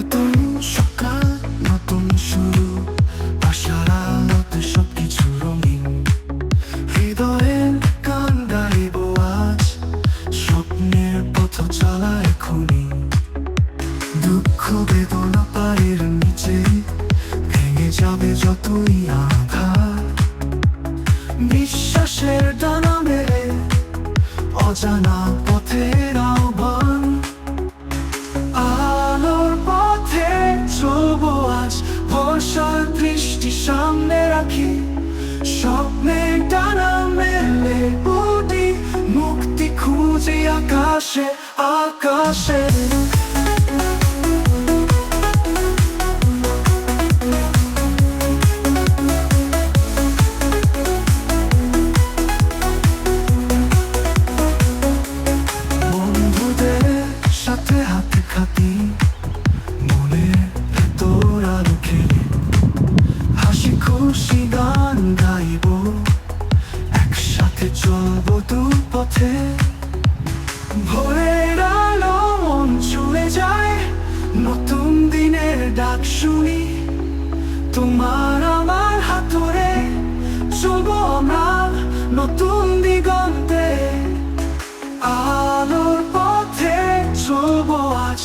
নতুন সকাল, নতুন শুরু। আশারা, নতুন সবকিছু রঙিন। হৃদয়ের গান গাইব আজ, স্বপ্নের পথ চলা দুঃখ বেদনা পায়ের নিচে ভেঙে যাবে যতই আঘাত বিশ্বাসের ডানা মেরে অজানা চলবো আজ বর্ষার দৃষ্টি সামনে রাখি। স্বপ্নের ডানা মেলে মুক্তি খুঁজে আকাশে আকাশে। হাসি খুশি গান গাইব। একসাথে চলবো দু পথে মন চলে যায়, নতুন দিনের ডাক শুনি। তোমার আমার হাত ধরে চলবো আমরা নতুন দিগন্তে। আলোর পথে চলবো আজ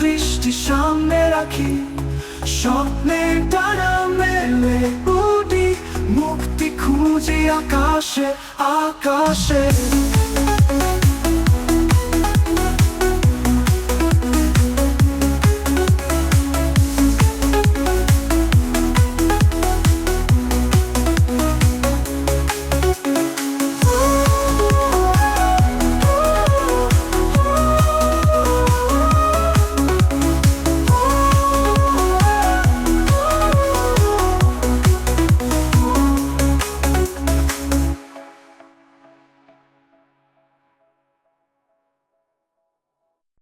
দৃষ্টি সামনে রাখি। স্বপ্নের ডানা মেলে উঠি মুক্তি খুঁজি আকাশে আকাশে।